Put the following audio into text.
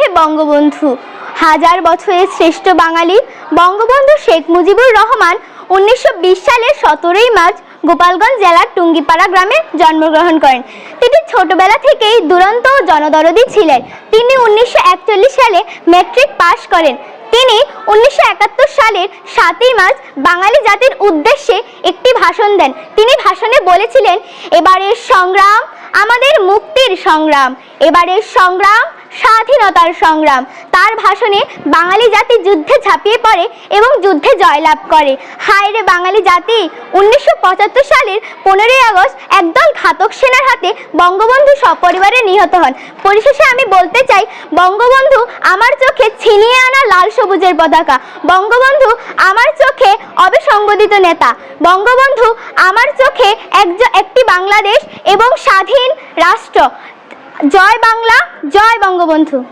মুখে বঙ্গবন্ধু। হাজার বছরের শ্রেষ্ঠ বাঙালি বঙ্গবন্ধু শেখ মুজিবুর রহমান উনিশশো সালের সতেরোই মার্চ গোপালগঞ্জ জেলার টুঙ্গিপাড়া গ্রামে জন্মগ্রহণ করেন। তিনি ছোটবেলা থেকেই দুরন্ত ও জনদরদি ছিলেন। তিনি উনিশশো একচল্লিশ সালে ম্যাট্রিক পাশ করেন। তিনি উনিশশো একাত্তর সালের সাতই মার্চ বাঙালি জাতির উদ্দেশ্যে ভাষণ দেন। তিনি ভাষণে বলেছিলেন এবারের সংগ্রাম আমাদের মুক্তির সংগ্রাম এবারের সংগ্রাম স্বাধীনতার সংগ্রাম। তার ভাষণে বাঙালি জাতি যুদ্ধে ঝাঁপিয়ে পড়ে এবং যুদ্ধে জয়লাভ করে। হায় রে বাঙালি জাতি, উনিশশো পঁচাত্তর সালের পনেরোই আগস্ট একদল ঘাতক সেনার হাতে বঙ্গবন্ধু সপরিবারে নিহত হন। পরিশেষে আমি বলতে চাই, বঙ্গবন্ধু আমার চোখে ছিনিয়ে আনা লাল সবুজের পতাকা। বঙ্গবন্ধু আমার চোখে অবিসংবাদিত নেতা। বঙ্গবন্ধু আমার চোখে একজ- একটি বাংলাদেশ এবং স্বাধীন রাষ্ট্র। জয় বাংলা, জয় বঙ্গবন্ধু।